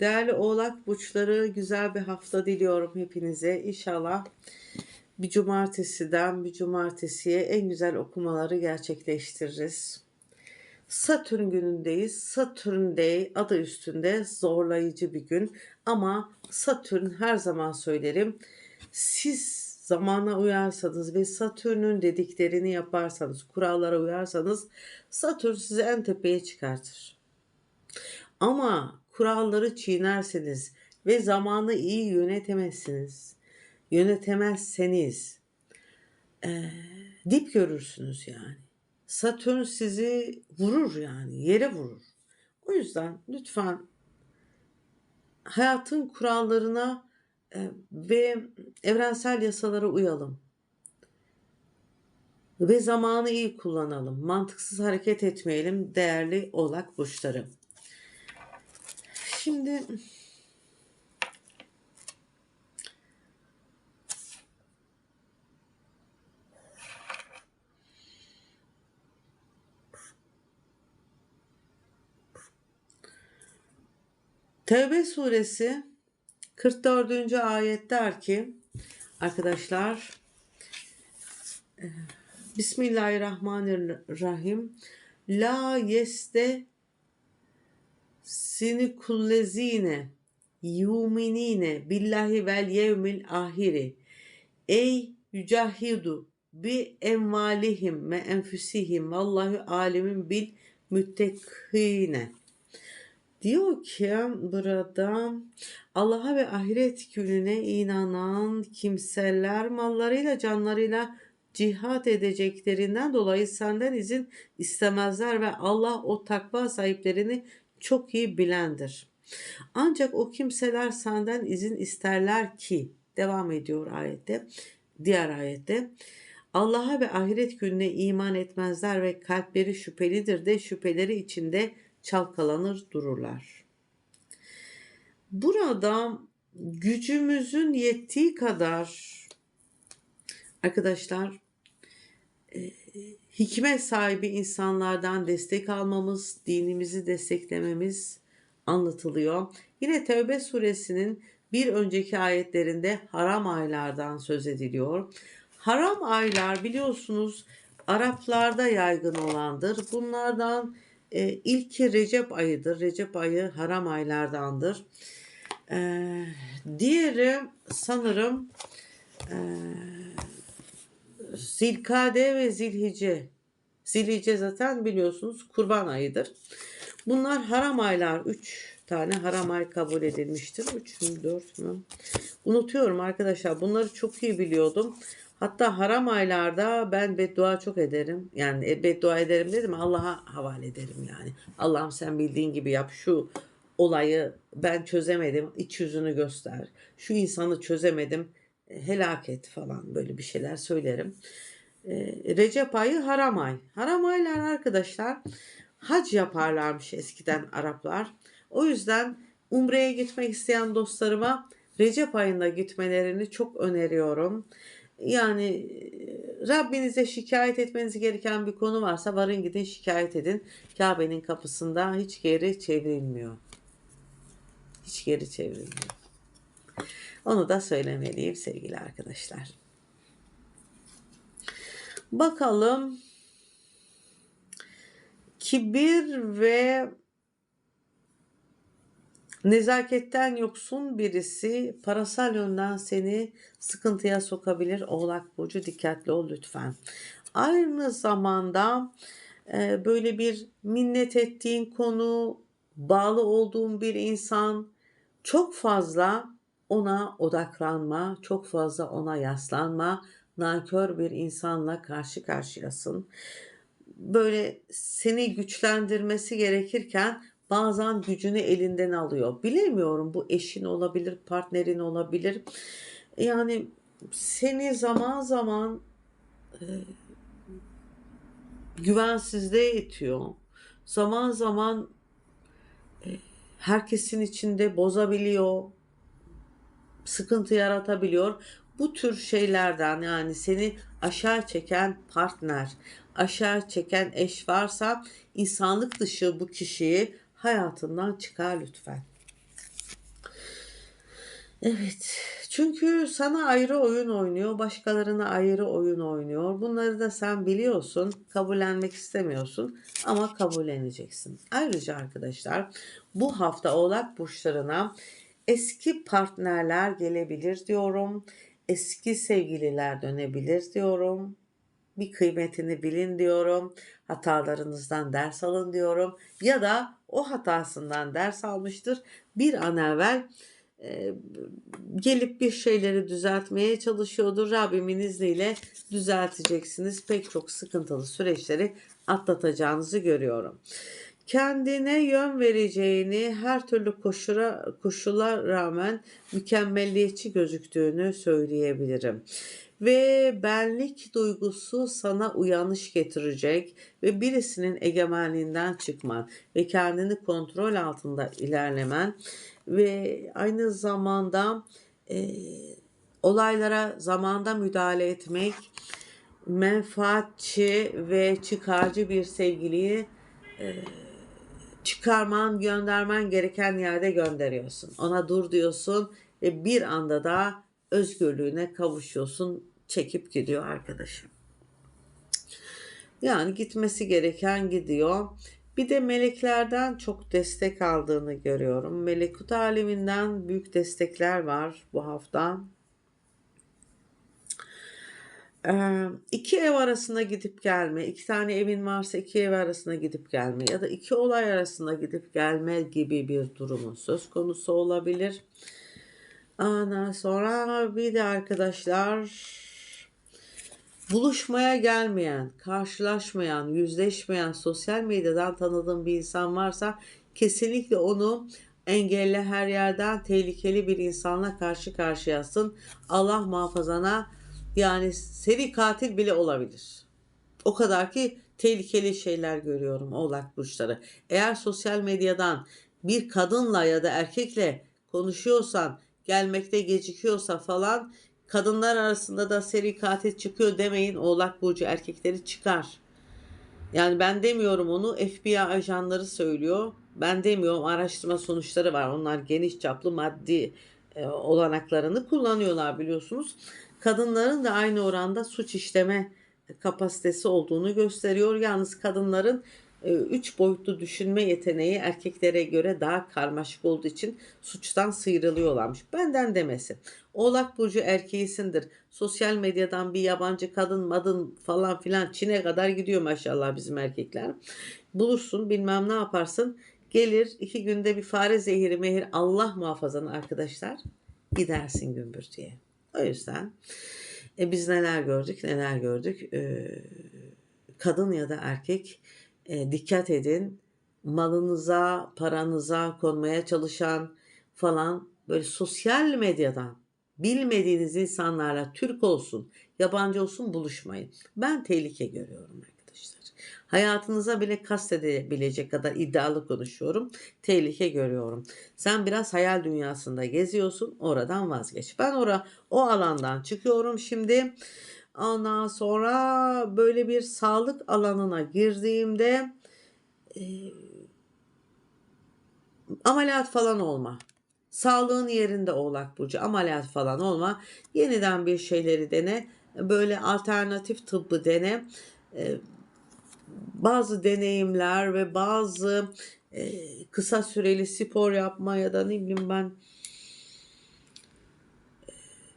Değerli oğlak burçları güzel bir hafta diliyorum hepinize. İnşallah bir cumartesiden bir cumartesiye en güzel okumaları gerçekleştiririz. Satürn günündeyiz. Satürn Day adı üstünde zorlayıcı bir gün. Ama Satürn her zaman söylerim. Siz zamana uyarsanız ve Satürn'ün dediklerini yaparsanız, kurallara uyarsanız Satürn sizi en tepeye çıkartır. Ama kuralları çiğnerseniz ve zamanı iyi yönetemezsiniz, yönetemezseniz eee, dip görürsünüz yani. Satürn sizi vurur yani, yere vurur. O yüzden lütfen hayatın kurallarına e, ve evrensel yasalara uyalım. Ve zamanı iyi kullanalım. Mantıksız hareket etmeyelim değerli oğlak burçları. Şimdi Tevbe suresi 44. ayet der ki arkadaşlar e, Bismillahirrahmanirrahim La yeste sinikullezine yuminine billahi vel yevmil ahiri. Ey yücahidu bi envalihim ve enfüsihim vallahu alimin bil müttekine Diyor ki burada Allah'a ve ahiret gününe inanan kimseler mallarıyla canlarıyla cihat edeceklerinden dolayı senden izin istemezler ve Allah o takva sahiplerini çok iyi bilendir. Ancak o kimseler senden izin isterler ki devam ediyor ayette diğer ayette Allah'a ve ahiret gününe iman etmezler ve kalpleri şüphelidir de şüpheleri içinde çalkalanır dururlar. Burada gücümüzün yettiği kadar arkadaşlar e, hikmet sahibi insanlardan destek almamız, dinimizi desteklememiz anlatılıyor. Yine Tevbe suresinin bir önceki ayetlerinde haram aylardan söz ediliyor. Haram aylar biliyorsunuz Araplarda yaygın olandır. Bunlardan e, ilki Recep ayıdır. Recep ayı haram aylardandır. E, diğeri sanırım e, Zilkade ve Zilhice. Zilhice zaten biliyorsunuz kurban ayıdır. Bunlar haram aylar. Üç tane haram ay kabul edilmiştir. Üç mü dört mü? Unutuyorum arkadaşlar. Bunları çok iyi biliyordum. Hatta haram aylarda ben beddua çok ederim. Yani e, beddua ederim dedim Allah'a havale ederim yani. Allah'ım sen bildiğin gibi yap şu olayı ben çözemedim iç yüzünü göster. Şu insanı çözemedim helak et falan böyle bir şeyler söylerim. E, Recep ayı haram ay. Haram aylar arkadaşlar hac yaparlarmış eskiden Araplar. O yüzden Umre'ye gitmek isteyen dostlarıma Recep ayında gitmelerini çok öneriyorum. Yani e, Rabbinize şikayet etmeniz gereken bir konu varsa varın gidin şikayet edin. Kabe'nin kapısında hiç geri çevrilmiyor. Hiç geri çevrilmiyor. Onu da söylemeliyim sevgili arkadaşlar. Bakalım kibir ve Nezaketten yoksun birisi parasal yönden seni sıkıntıya sokabilir. Oğlak Burcu dikkatli ol lütfen. Aynı zamanda e, böyle bir minnet ettiğin konu, bağlı olduğun bir insan çok fazla ona odaklanma, çok fazla ona yaslanma. Nankör bir insanla karşı karşıyasın. Böyle seni güçlendirmesi gerekirken bazen gücünü elinden alıyor. Bilemiyorum bu eşin olabilir, partnerin olabilir. Yani seni zaman zaman e, güvensizliğe itiyor. Zaman zaman e, herkesin içinde bozabiliyor. Sıkıntı yaratabiliyor. Bu tür şeylerden yani seni aşağı çeken partner, aşağı çeken eş varsa insanlık dışı bu kişiyi hayatından çıkar lütfen. Evet. Çünkü sana ayrı oyun oynuyor, başkalarına ayrı oyun oynuyor. Bunları da sen biliyorsun, kabullenmek istemiyorsun ama kabulleneceksin. Ayrıca arkadaşlar bu hafta Oğlak burçlarına eski partnerler gelebilir diyorum. Eski sevgililer dönebilir diyorum. Bir kıymetini bilin diyorum. Hatalarınızdan ders alın diyorum. Ya da o hatasından ders almıştır. Bir an evvel e, gelip bir şeyleri düzeltmeye çalışıyordur. Rabbimin izniyle düzelteceksiniz. Pek çok sıkıntılı süreçleri atlatacağınızı görüyorum. Kendine yön vereceğini her türlü koşula, koşula rağmen mükemmelliyetçi gözüktüğünü söyleyebilirim. Ve benlik duygusu sana uyanış getirecek ve birisinin egemenliğinden çıkman ve kendini kontrol altında ilerlemen ve aynı zamanda e, olaylara zamanda müdahale etmek, menfaatçi ve çıkarcı bir sevgiliyi e, çıkarman, göndermen gereken yerde gönderiyorsun. Ona dur diyorsun ve bir anda da özgürlüğüne kavuşuyorsun. Çekip gidiyor arkadaşım. Yani gitmesi gereken gidiyor. Bir de meleklerden çok destek aldığını görüyorum. Melekut aleminden büyük destekler var bu hafta. İki ev arasında gidip gelme, iki tane evin varsa iki ev arasında gidip gelme ya da iki olay arasında gidip gelme gibi bir durumun söz konusu olabilir. Ondan sonra bir de arkadaşlar buluşmaya gelmeyen, karşılaşmayan, yüzleşmeyen, sosyal medyadan tanıdığım bir insan varsa kesinlikle onu engelle her yerden tehlikeli bir insanla karşı karşıyasın. Allah muhafazana yani seri katil bile olabilir. O kadar ki tehlikeli şeyler görüyorum oğlak burçları. Eğer sosyal medyadan bir kadınla ya da erkekle konuşuyorsan, gelmekte gecikiyorsa falan kadınlar arasında da seri katil çıkıyor demeyin. Oğlak burcu erkekleri çıkar. Yani ben demiyorum onu FBI ajanları söylüyor. Ben demiyorum araştırma sonuçları var. Onlar geniş çaplı maddi e, olanaklarını kullanıyorlar biliyorsunuz kadınların da aynı oranda suç işleme kapasitesi olduğunu gösteriyor. Yalnız kadınların e, üç boyutlu düşünme yeteneği erkeklere göre daha karmaşık olduğu için suçtan sıyrılıyorlarmış. Benden demesi. Oğlak burcu erkeğisindir. Sosyal medyadan bir yabancı kadın madın falan filan Çin'e kadar gidiyor maşallah bizim erkekler. Bulursun bilmem ne yaparsın. Gelir iki günde bir fare zehiri mehir Allah muhafazanı arkadaşlar gidersin gümbür diye. O yüzden e, biz neler gördük neler gördük. E, kadın ya da erkek e, dikkat edin malınıza paranıza konmaya çalışan falan böyle sosyal medyadan bilmediğiniz insanlarla Türk olsun yabancı olsun buluşmayın. Ben tehlike görüyorum. Hayatınıza bile kastedebilecek kadar iddialı konuşuyorum. Tehlike görüyorum. Sen biraz hayal dünyasında geziyorsun. Oradan vazgeç. Ben ora o alandan çıkıyorum şimdi. Ondan sonra böyle bir sağlık alanına girdiğimde e, ameliyat falan olma. Sağlığın yerinde oğlak burcu ameliyat falan olma. Yeniden bir şeyleri dene. Böyle alternatif tıbbı dene. E, bazı deneyimler ve bazı e, kısa süreli spor yapma ya da ne bileyim ben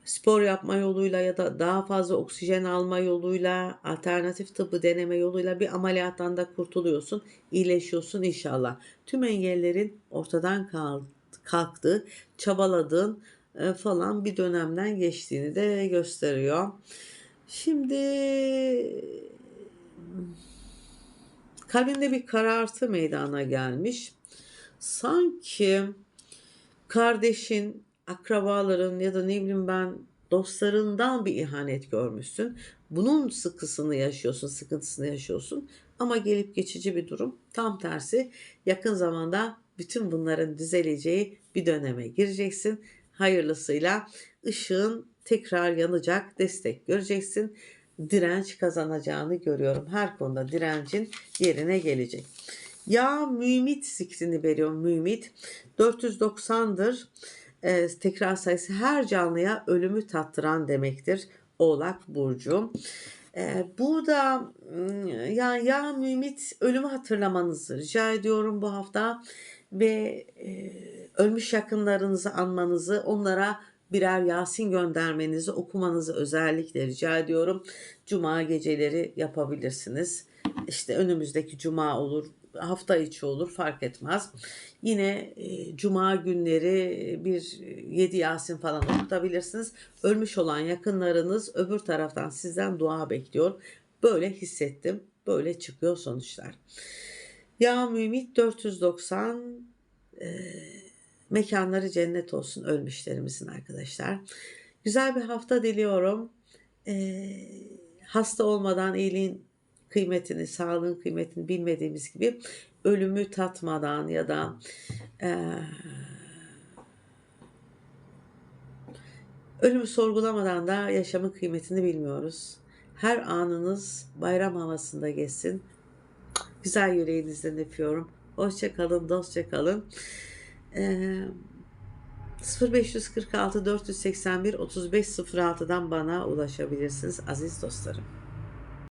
spor yapma yoluyla ya da daha fazla oksijen alma yoluyla alternatif tıbbı deneme yoluyla bir ameliyattan da kurtuluyorsun iyileşiyorsun inşallah. Tüm engellerin ortadan kalktığı çabaladığın e, falan bir dönemden geçtiğini de gösteriyor. Şimdi Kalbinde bir karartı meydana gelmiş. Sanki kardeşin, akrabaların ya da ne bileyim ben dostlarından bir ihanet görmüşsün. Bunun sıkısını yaşıyorsun, sıkıntısını yaşıyorsun. Ama gelip geçici bir durum. Tam tersi yakın zamanda bütün bunların düzeleceği bir döneme gireceksin. Hayırlısıyla ışığın tekrar yanacak, destek göreceksin direnç kazanacağını görüyorum. Her konuda direncin yerine gelecek. Ya mümit zikrini veriyor mümit. 490'dır. e, tekrar sayısı her canlıya ölümü tattıran demektir. Oğlak Burcu. E, burada mm, ya, ya mümit ölümü hatırlamanızı rica ediyorum bu hafta ve e, ölmüş yakınlarınızı anmanızı onlara birer Yasin göndermenizi okumanızı özellikle rica ediyorum. Cuma geceleri yapabilirsiniz. İşte önümüzdeki cuma olur, hafta içi olur fark etmez. Yine e, cuma günleri bir 7 Yasin falan okutabilirsiniz. Ölmüş olan yakınlarınız öbür taraftan sizden dua bekliyor. Böyle hissettim. Böyle çıkıyor sonuçlar. Ya Mümit 490 e, mekanları cennet olsun ölmüşlerimizin arkadaşlar. Güzel bir hafta diliyorum. E, hasta olmadan iyiliğin kıymetini, sağlığın kıymetini bilmediğimiz gibi ölümü tatmadan ya da e, ölümü sorgulamadan da yaşamın kıymetini bilmiyoruz. Her anınız bayram havasında geçsin. Güzel yüreğinizden öpüyorum. Hoşça kalın, dostça kalın. Ee, 0546 481 3506'dan bana ulaşabilirsiniz aziz dostlarım.